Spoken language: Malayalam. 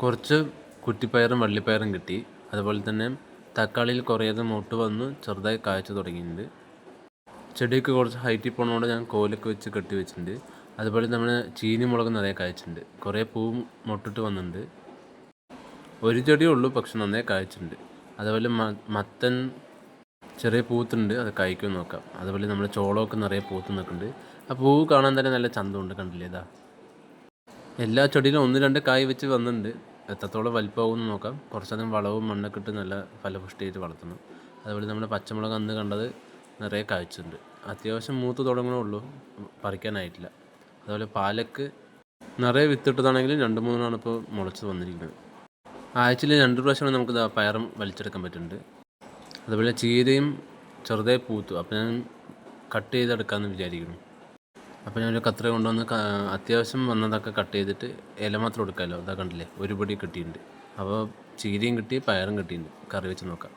കുറച്ച് കുറ്റിപ്പയറും വള്ളിപ്പയറും കിട്ടി. അതുപോലെ തന്നെ തക്കാളിയിൽ കുറേയത് മുട്ട് വന്ന് ചെറുതായി കായ്ച്ചു തുടങ്ങിയിട്ടുണ്ട്. ചെടിയൊക്കെ കുറച്ച് ഹൈറ്റിൽ പോകണതുകൊണ്ട് ഞാൻ കോലൊക്കെ വെച്ച് കെട്ടി വെച്ചിട്ടുണ്ട്. അതുപോലെ നമ്മൾ ചീനി മുളക് നിറയെ കായ്ച്ചിട്ടുണ്ട്. കുറേ പൂവും മുട്ടിട്ട് വന്നിട്ടുണ്ട്. ഒരു ചെടിയേ ഉള്ളൂ പക്ഷെ നന്നായി കായ്ച്ചിട്ടുണ്ട്. അതുപോലെ മത്തൻ ചെറിയ പൂത്തുണ്ട് അത് കായ്ക്കും നോക്കാം. അതുപോലെ നമ്മൾ ചോളമൊക്കെ നിറയെ പൂത്ത് നിൽക്കുന്നുണ്ട്. ആ പൂവ് കാണാൻ തന്നെ നല്ല ചന്തമുണ്ട് കണ്ടില്ലേ ഇതാ? എല്ലാ ചെടിയിലും ഒന്ന് രണ്ട് കായ് വെച്ച് വന്നിട്ടുണ്ട്. എത്രത്തോളം വലിപ്പമാകുമെന്ന് നോക്കാം. കുറച്ചധികം വളവും മണ്ണൊക്കെ ഇട്ട് നല്ല ഫലപുഷ്ടിയായിട്ട് വളർത്തണം അതുപോലെ നമ്മുടെ പച്ചമുളക് അന്ന് കണ്ടത് നിറയെ കായ്ച്ചിട്ടുണ്ട്. അത്യാവശ്യം മൂത്ത് തുടങ്ങണേ ഉള്ളൂ. പറിക്കാനായിട്ടില്ല. അതുപോലെ പാലക്ക് നിറയെ വിത്തിട്ടതാണെങ്കിലും രണ്ട് മൂന്നാണ് ഇപ്പോൾ മുളച്ച് വന്നിരിക്കുന്നത്. ആഴ്ചയിൽ രണ്ട് പ്രാവശ്യമാണ് നമുക്ക് പയറും വലിച്ചെടുക്കാൻ പറ്റുന്നുണ്ട്. അതുപോലെ ചീരയും ചെറുതായി പൂത്തു. അപ്പം ഞാൻ കട്ട് ചെയ്തെടുക്കാമെന്ന് വിചാരിക്കുന്നു. അപ്പോൾ ഞാനൊരു കത്ര കൊണ്ടുവന്ന് അത്യാവശ്യം വന്നതൊക്കെ കട്ട് ചെയ്തിട്ട് ഇല മാത്രം എടുക്കാമല്ലോ അതാ കണ്ടില്ലേ? ഒരു പൊടി കിട്ടിയിട്ടുണ്ട്. അപ്പോൾ ചീരയും കിട്ടി പയറും കിട്ടിയിട്ടുണ്ട്. കറി വെച്ച് നോക്കാം.